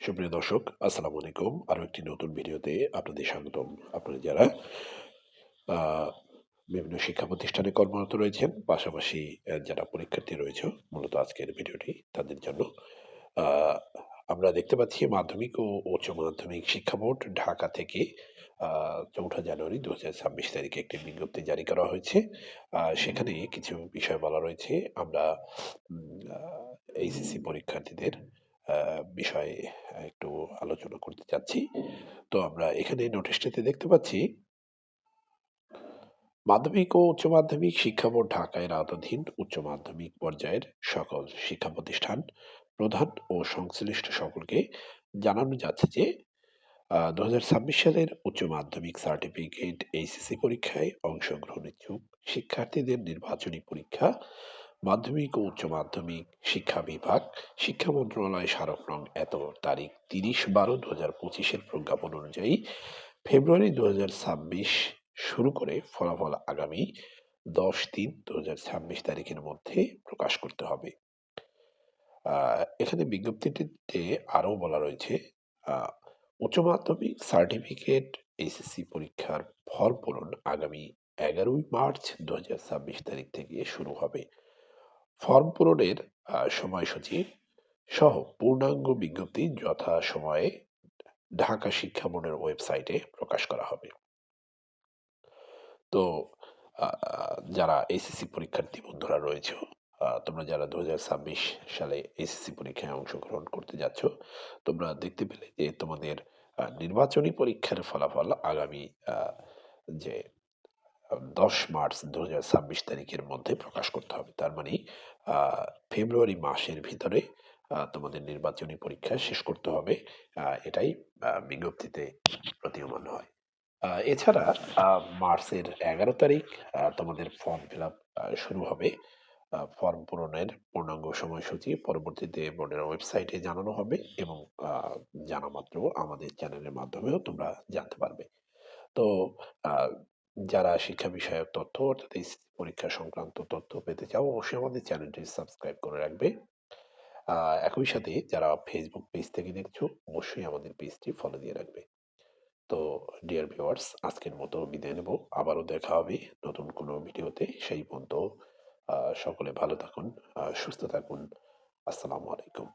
সুপ্রিয় দর্শক, আসসালামু আলাইকুম। আরও একটি নতুন ভিডিওতে আপনাদের স্বাগতম। আপনারা যারা বিভিন্ন শিক্ষা প্রতিষ্ঠানে কর্মরত রয়েছেন, পাশাপাশি যারা পরীক্ষার্থী রয়েছে, মূলত আজকের ভিডিওটি তাদের জন্য আমরা দেখতে পাচ্ছি মাধ্যমিক ও উচ্চ মাধ্যমিক শিক্ষা বোর্ড ঢাকা থেকে চৌঠা জানুয়ারি দু হাজার ছাব্বিশ তারিখে একটি বিজ্ঞপ্তি জারি করা হয়েছে। সেখানে কিছু বিষয় বলা রয়েছে। আমরা এইচএসসি পরীক্ষার্থীদের বিষয়ে একটু আলোচনা করতে চাচ্ছি। তো আমরা এখানে নোটিশটিতে দেখতে পাচ্ছি, মাধ্যমিক ও উচ্চ মাধ্যমিক শিক্ষা বোর্ড ঢাকায় আওতাধীন উচ্চ মাধ্যমিক পর্যায়ের সকল শিক্ষা প্রতিষ্ঠান প্রধান ও সংশ্লিষ্ট সকলকে জানানো যাচ্ছে যে দু হাজার ছাব্বিশ সালের উচ্চ মাধ্যমিক সার্টিফিকেট এইচএসসি পরীক্ষায় অংশগ্রহণ ইচ্ছুক শিক্ষার্থীদের নির্বাচনী পরীক্ষা মাধ্যমিক ও উচ্চ মাধ্যমিক শিক্ষা বিভাগ, শিক্ষা মন্ত্রণালয় স্মারক নং এত তারিখ তিরিশ বারো দু হাজার পঁচিশের প্রজ্ঞাপন অনুযায়ী ফেব্রুয়ারি দু হাজার ছাব্বিশ শুরু করে ফলাফল আগামী দশ তিন দু হাজার ছাব্বিশ তারিখের মধ্যে প্রকাশ করতে হবে। এখানে বিজ্ঞপ্তিটিতে আরও বলা রয়েছে উচ্চ মাধ্যমিক সার্টিফিকেট এসএসসি পরীক্ষার ফল পূরণ আগামী এগারোই মার্চ দু হাজার ছাব্বিশ তারিখ থেকে শুরু হবে। ফর্ম পূরণের সময়সূচি সহ পূর্ণাঙ্গ বিজ্ঞপ্তি যথা সময়ে ঢাকা শিক্ষা বোর্ডের ওয়েবসাইটে প্রকাশ করা হবে। তো যারা এসএসসি পরীক্ষার্থী বন্ধুরা রয়েছে তোমরা যারা দু হাজার ছাব্বিশ সালে এসএসসি পরীক্ষায় অংশগ্রহণ করতে যাচ্ছ, তোমরা দেখতে পেলে যে তোমাদের নির্বাচনী পরীক্ষার ফলাফল আগামী যে দশ মার্চ দু হাজার ছাব্বিশ তারিখের মধ্যে প্রকাশ করতে হবে। তার মানে ফেব্রুয়ারি মাসের ভিতরে তোমাদের নির্বাচনী পরীক্ষা শেষ করতে হবে। এটাই বিজ্ঞপ্তিতে প্রতীয়মান হয়। এছাড়া মার্চের এগারো তারিখ তোমাদের ফর্ম ফিল শুরু হবে। ফর্ম পূরণের পূর্ণাঙ্গ সময়সূচি পরবর্তীতে বোর্ডের ওয়েবসাইটে জানানো হবে এবং জানা মাত্র আমাদের চ্যানেলের মাধ্যমেও তোমরা জানতে পারবে। তো যারা শিক্ষা বিষয়ক তথ্য অর্থাৎ এই পরীক্ষা সংক্রান্ত তথ্য পেতে চাও, অবশ্যই আমাদের চ্যানেলটি সাবস্ক্রাইব করে রাখবে। একই সাথে যারা ফেসবুক পেজ থেকে দেখছ, অবশ্যই আমাদের পেজটি ফলো দিয়ে রাখবে। তো ডিয়ার ভিউয়ার্স আজকের মতো বিদায় নেব। আবারও দেখা হবে নতুন কোনো ভিডিওতে। সেই পর্যন্ত সকলে ভালো থাকুন সুস্থ থাকুন। আসসালামু আলাইকুম।